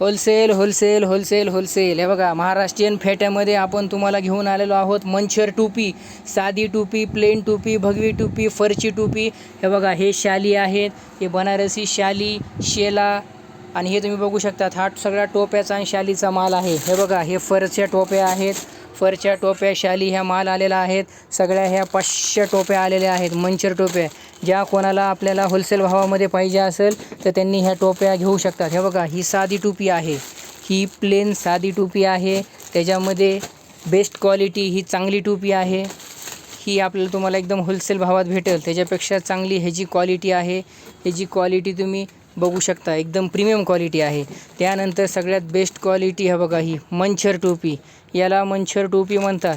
Wholesale wholesale wholesale wholesale. हे बघा महाराष्ट्रीयन फेट्यामध्ये आपण तुम्हाला घेऊन आलेलो आहोत मंचर टोपी साधी टोपी प्लेन टोपी भगवी टोपी फरची टोपी. हे बघा हे शाली आहेत. हे बनारसी शाली शेला आणि हे तुम्ही बघू शकतात हा सगळा टोप्याचा आणि शालीचा माल आहे. हे बघा हे फरच्या टोप्या आहेत. फरच्या टोप्या शाली ह्या माल आलेला आहेत. सगळ्या ह्या पाचशे टोप्या आलेल्या आहेत मंचर टोप्या. ज्या कोणाला आपल्याला होलसेल भावामध्ये पाहिजे असेल तर त्यांनी ह्या टोप्या घेऊ शकतात. हे बघा ही साधी टोपी आहे. ही प्लेन साधी टोपी आहे. त्याच्यामध्ये बेस्ट क्वालिटी ही चांगली टोपी आहे. ही आपल्याला तुम्हाला एकदम होलसेल भावात भेटेल. त्याच्यापेक्षा चांगली ह्याची क्वालिटी आहे. ह्याची क्वालिटी तुम्ही बघू शकता एकदम प्रीमियम क्वालिटी आहे. त्यानंतर सगळ्यात बेस्ट क्वालिटी हा बघा ही मंचर टोपी. याला मंचर टोपी म्हणतात.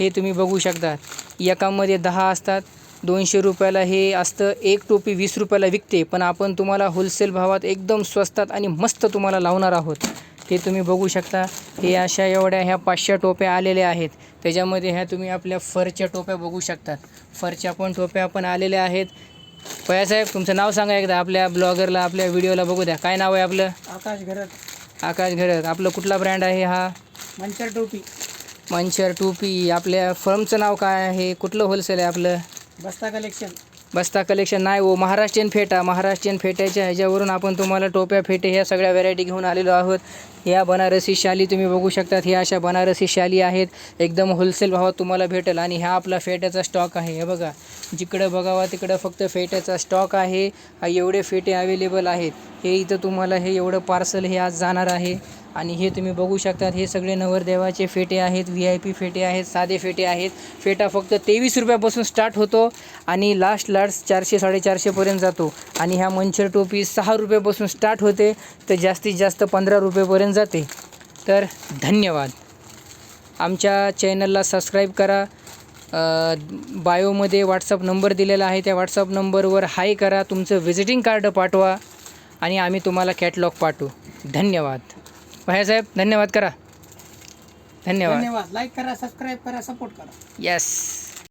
हे तुम्ही बघू शकता. एकामध्ये दहा असतात. दोनशे रुपयाला हे असतं एक टोपी वीस रुपयाला विकते. पण आपण तुम्हाला होलसेल भावात एकदम स्वस्तात आणि मस्त तुम्हाला लावणार आहोत. हे तुम्ही बघू शकता. हे अशा एवढ्या ह्या पाचशे टोप्या आलेल्या आहेत. त्याच्यामध्ये ह्या तुम्ही आपल्या फरच्या टोप्या बघू शकतात. फरच्या पण टोप्या पण आलेल्या आहेत. पयासाहेब तुमचं नाव सांगा एकदा आपल्या ब्लॉगरला आपल्या व्हिडिओला बघू द्या. काय नाव आहे आपलं? आकाश घरत आकाश घरत आपलं कुठला ब्रँड आहे हा? मंचर टोपी. मंचर टोपी. आपल्या फर्मचं नाव काय आहे? कुठलं होलसेल आहे आपलं? बस्ता कलेक्शन बस्ता कलेक्शन नाही. हो महाराष्ट्रीयन फेटा महाराष्ट्रीयन फेट्याच्या ह्याच्यावरून आपण तुम्हाला टोप्या फेटे ह्या सगळ्या व्हरायटी घेऊन आलेलो आहोत. या बनारसी शाली तुम्ही बघू शकतात. ह्या अशा बनारसी शाली आहेत. एकदम होलसेल भावात तुम्हाला भेटेल आणि ह्या आपला फेट्याचा स्टॉक आहे. हे बघा जिकडं बघावा तिकडं फक्त फेट्याचा स्टॉक आहे. एवढे फेटे अवेलेबल आहेत. हे इथं तुम्हाला हे एवढं पार्सल हे आज जाणार आहे. आणि हे तुम्ही बघू शकतात हे सगळे नवरदेवाचे फेटे आहेत व्ही आय पी फेटे आहेत साधे फेटे आहेत. फेटा फक्त तेवीस रुपयापासून स्टार्ट होतो आणि लास्ट लास्ट चारशे साडेचारशेपर्यंत जातो. आणि ह्या मंचर टोपी सहा रुपयापासून स्टार्ट होते तर जास्तीत जास्त पंधरा रुपयेपर्यंत जाते. तर धन्यवाद. आमच्या चॅनलला सबस्क्राईब करा. बायोमध्ये व्हॉट्सअप नंबर दिलेला आहे त्या व्हॉट्सअप नंबरवर हाय करा. तुमचं व्हिजिटिंग कार्ड पाठवा आणि आम्ही तुम्हाला कॅटलॉग पाठवू. धन्यवाद. साहेब धन्यवाद करा. धन्यवाद. धन्यवाद. लाईक करा सबस्क्राईब करा सपोर्ट करा. येस